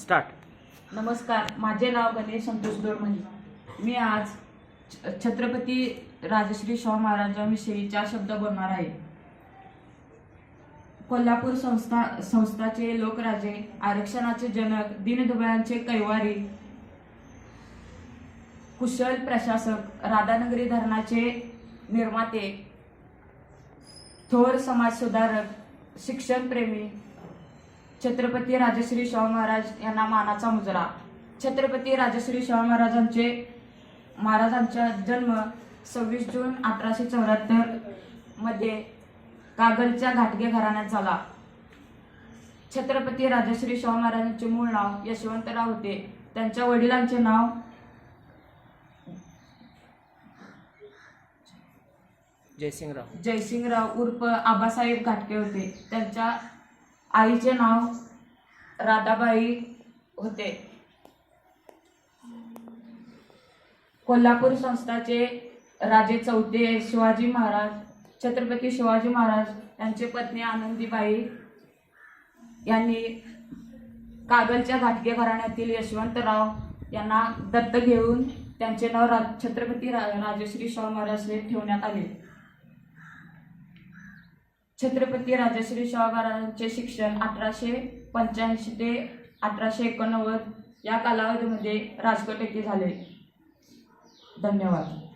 Start. नमस्कार माझे नाव गणेश संतोष दोडमणी मी आज छत्रपती राजश्री शाहू महाराजांविषयी चार शब्द बोलणार आहे. कोल्हापूर संस्था संस्थाचे लोकराजे आरक्षणाचे जनक दीनदुबळ्यांचे कैवारी कुशल प्रशासक राधानगरी धरणाचे निर्माते थोर समाजसुधारक शिक्षणप्रेमी छत्रपती राजश्री शाहू महाराज यांना मानाचा मुजरा. छत्रपती राजश्री शाहू महाराजांचे महाराजांचा जन्म सव्वीस जून अठराशे चौऱ्याहत्तरमध्ये कागलच्या घाटगे घराण्यात झाला. छत्रपती राजश्री शाहू महाराजांचे मूळ नाव यशवंतराव होते. त्यांच्या वडिलांचे नाव जयसिंगराव. जयसिंगराव उर्फ आबासाहेब घाटगे होते. त्यांच्या आईचे नाव राधाबाई होते. कोल्हापूर संस्थाचे राजे चौथे शिवाजी महाराज छत्रपती शिवाजी महाराज यांचे पत्नी आनंदीबाई यांनी कागलच्या घाटगे घराण्यातील यशवंतराव यांना दत्त घेऊन त्यांचे नाव रा छत्रपती रा राजश्री शाहू महाराज हे ठेवण्यात आले. छत्रपती राजश्री शाहू महाराजांचे शिक्षण अठराशे पंच्याऐंशी ते अठराशे एकोणनव्वद या कालावधीमध्ये राजकोट येथे झाले. धन्यवाद.